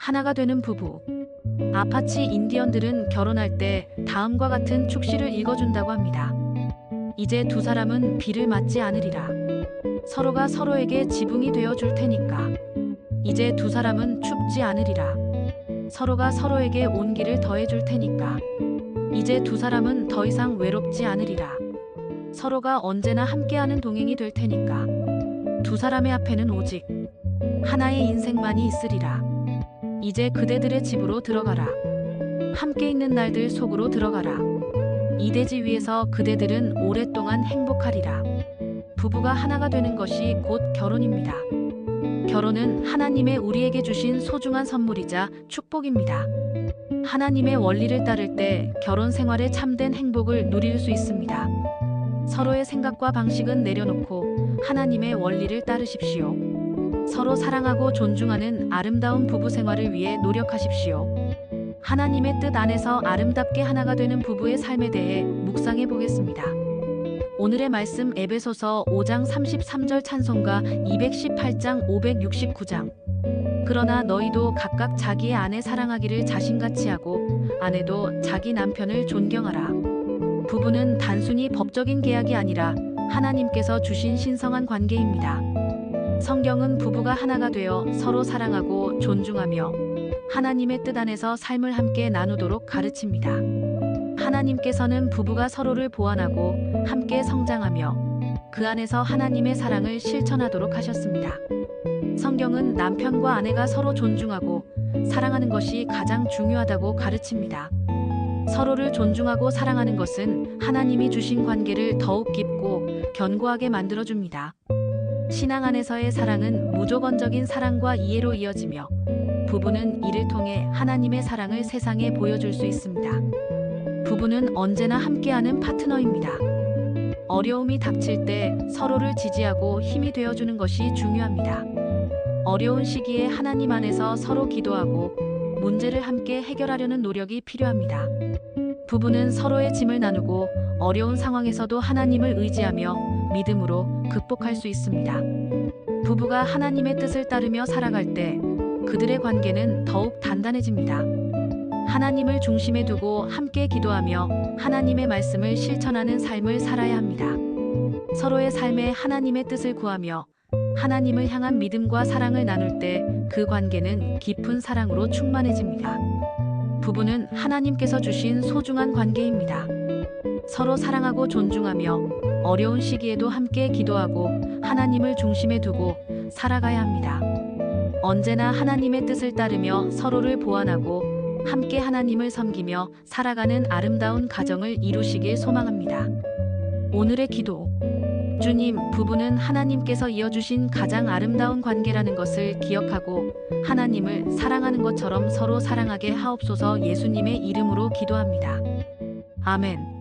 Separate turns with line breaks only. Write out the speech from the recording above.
하나가 되는 부부. 아파치 인디언들은 결혼할 때 다음과 같은 축시를 읽어준다고 합니다. 이제 두 사람은 비를 맞지 않으리라. 서로가 서로에게 지붕이 되어 줄 테니까. 이제 두 사람은 춥지 않으리라. 서로가 서로에게 온기를 더해 줄 테니까. 이제 두 사람은 더 이상 외롭지 않으리라. 서로가 언제나 함께하는 동행이 될 테니까. 두 사람의 앞에는 오직 하나의 인생만이 있으리라. 이제 그대들의 집으로 들어가라. 함께 있는 날들 속으로 들어가라. 이 대지 위에서 그대들은 오랫동안 행복하리라. 부부가 하나가 되는 것이 곧 결혼입니다. 결혼은 하나님의 우리에게 주신 소중한 선물이자 축복입니다. 하나님의 원리를 따를 때 결혼 생활의 참된 행복을 누릴 수 있습니다. 서로의 생각과 방식은 내려놓고 하나님의 원리를 따르십시오. 서로 사랑하고 존중하는 아름다운 부부 생활을 위해 노력하십시오. 하나님의 뜻 안에서 아름답게 하나가 되는 부부의 삶에 대해 묵상해 보겠습니다. 오늘의 말씀 에베소서 5장 33절 찬송가 218장 569장 그러나 너희도 각각 자기의 아내 사랑하기를 자신같이 하고 아내도 자기 남편을 존경하라. 부부는 단순히 법적인 계약이 아니라 하나님께서 주신 신성한 관계입니다. 성경은 부부가 하나가 되어 서로 사랑하고 존중하며 하나님의 뜻 안에서 삶을 함께 나누도록 가르칩니다. 하나님께서는 부부가 서로를 보완하고 함께 성장하며 그 안에서 하나님의 사랑을 실천하도록 하셨습니다. 성경은 남편과 아내가 서로 존중하고 사랑하는 것이 가장 중요하다고 가르칩니다. 서로를 존중하고 사랑하는 것은 하나님이 주신 관계를 더욱 깊고 견고하게 만들어줍니다. 신앙 안에서의 사랑은 무조건적인 사랑과 이해로 이어지며 부부는 이를 통해 하나님의 사랑을 세상에 보여줄 수 있습니다. 부부는 언제나 함께하는 파트너입니다. 어려움이 닥칠 때 서로를 지지하고 힘이 되어주는 것이 중요합니다. 어려운 시기에 하나님 안에서 서로 기도하고 문제를 함께 해결하려는 노력이 필요합니다. 부부는 서로의 짐을 나누고 어려운 상황에서도 하나님을 의지하며 믿음으로 극복할 수 있습니다. 부부가 하나님의 뜻을 따르며 살아갈 때 그들의 관계는 더욱 단단해집니다. 하나님을 중심에 두고 함께 기도하며 하나님의 말씀을 실천하는 삶을 살아야 합니다. 서로의 삶에 하나님의 뜻을 구하며 하나님을 향한 믿음과 사랑을 나눌 때 그 관계는 깊은 사랑으로 충만해집니다. 부부는 하나님께서 주신 소중한 관계입니다. 서로 사랑하고 존중하며 어려운 시기에도 함께 기도하고 하나님을 중심에 두고 살아가야 합니다. 언제나 하나님의 뜻을 따르며 서로를 보완하고 함께 하나님을 섬기며 살아가는 아름다운 가정을 이루시길 소망합니다. 오늘의 기도. 주님, 부부는 하나님께서 이어주신 가장 아름다운 관계라는 것을 기억하고 하나님을 사랑하는 것처럼 서로 사랑하게 하옵소서 예수님의 이름으로 기도합니다. 아멘.